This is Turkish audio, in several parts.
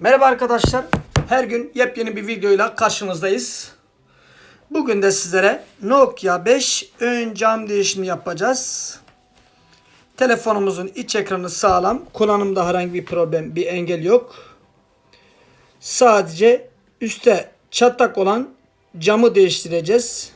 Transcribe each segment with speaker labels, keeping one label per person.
Speaker 1: Merhaba arkadaşlar. Her gün yepyeni bir videoyla karşınızdayız. Bugün de sizlere Nokia 5 ön cam değişimi yapacağız. Telefonumuzun iç ekranı sağlam. Kullanımda herhangi bir problem, bir engel yok. Sadece üstte çatlak olan camı değiştireceğiz.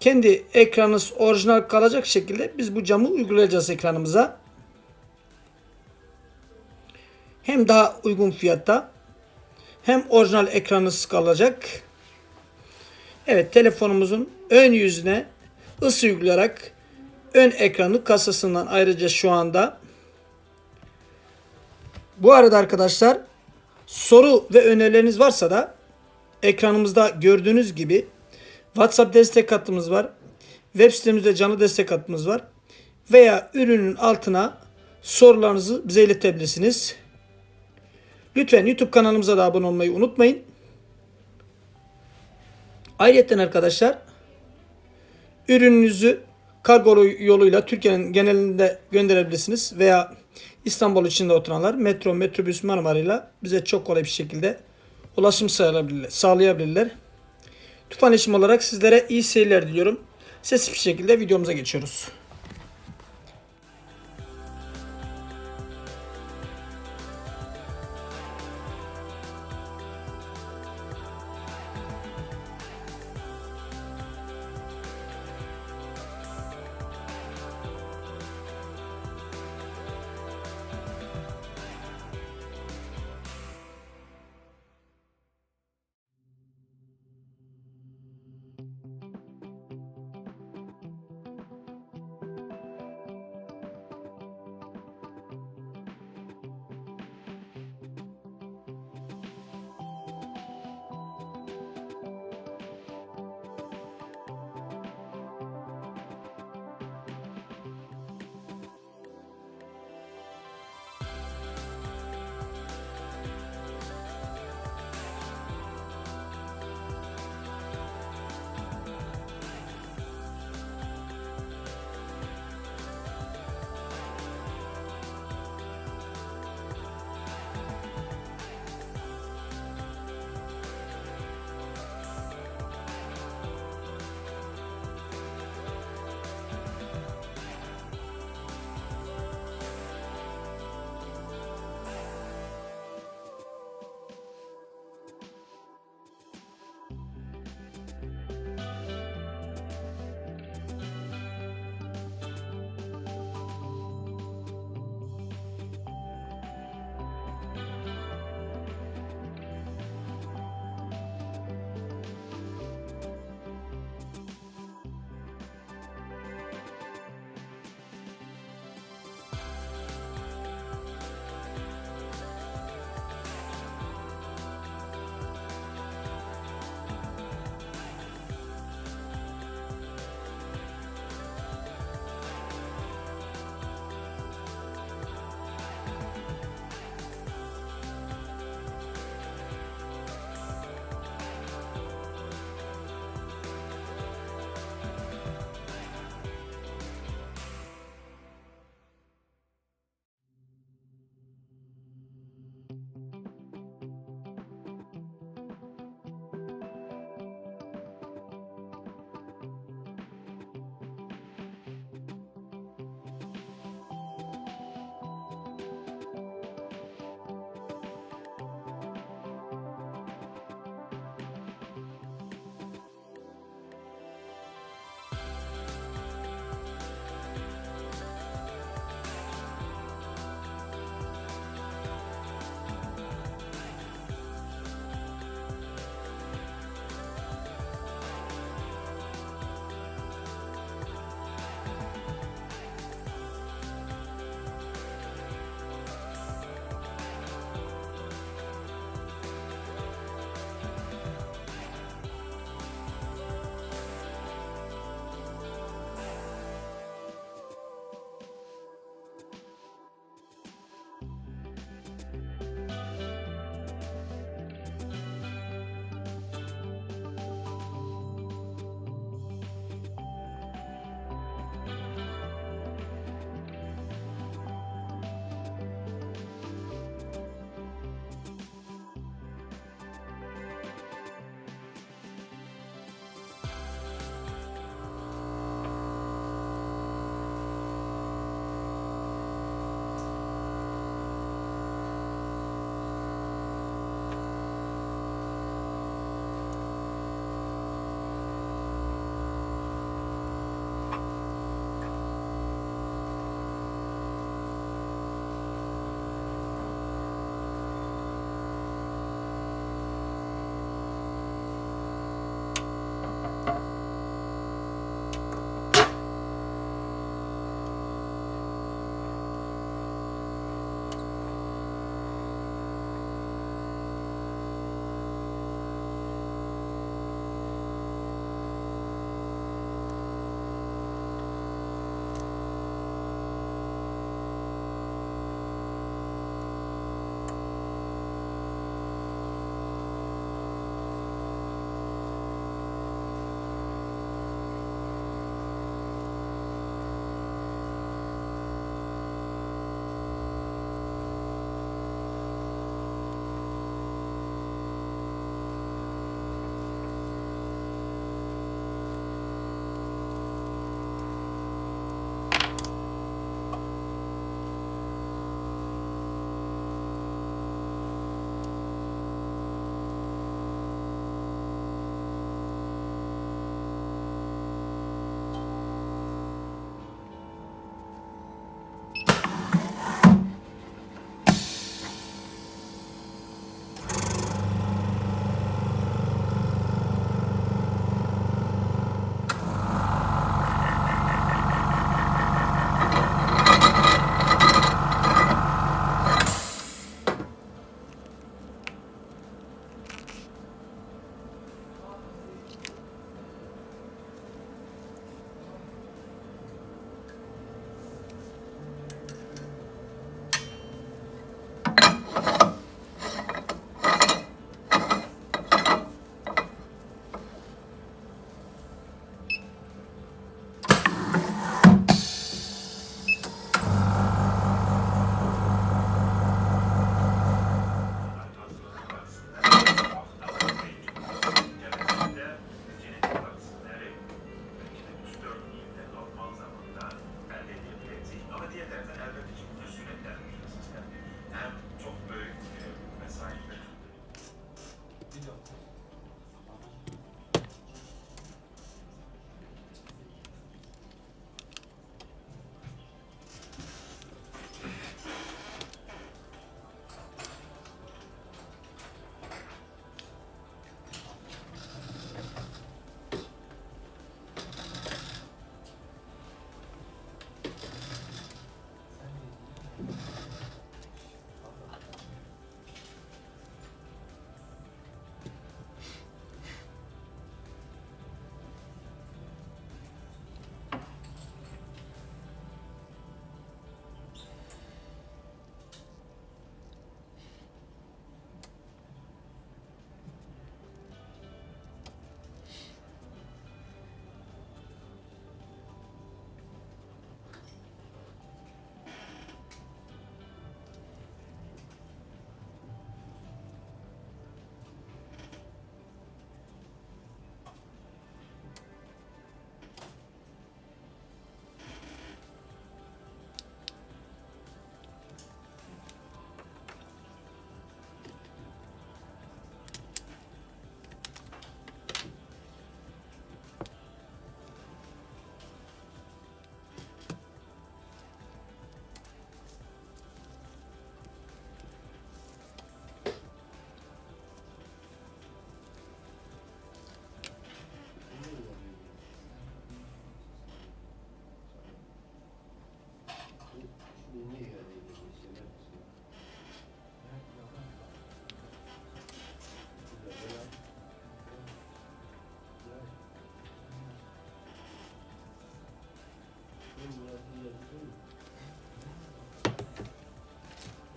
Speaker 1: Kendi ekranınız orijinal kalacak şekilde biz bu camı uygulayacağız ekranımıza. Hem daha uygun fiyatta hem orijinal ekranınız kalacak. Evet telefonumuzun ön yüzüne ısı uygulayarak ön ekranı kasasından ayrıca şu anda. Bu arada arkadaşlar soru ve önerileriniz varsa da ekranımızda gördüğünüz gibi WhatsApp destek hattımız var. Web sitemizde canlı destek hattımız var. Veya ürünün altına sorularınızı bize iletebilirsiniz. Lütfen YouTube kanalımıza da abone olmayı unutmayın. Ayrıca arkadaşlar ürününüzü kargo yoluyla Türkiye'nin genelinde gönderebilirsiniz veya İstanbul içinde oturanlar metro, metrobüs, Marmara'yla bize çok kolay bir şekilde ulaşım sağlayabilirler. Tufan olarak sizlere iyi seyirler diliyorum. Sesli bir şekilde videomuza geçiyoruz.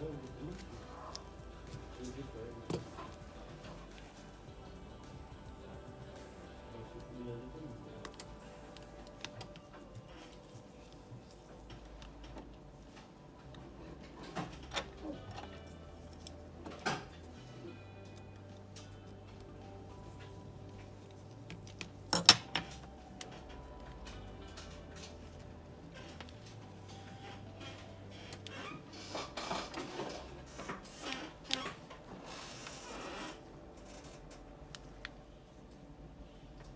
Speaker 1: Oh.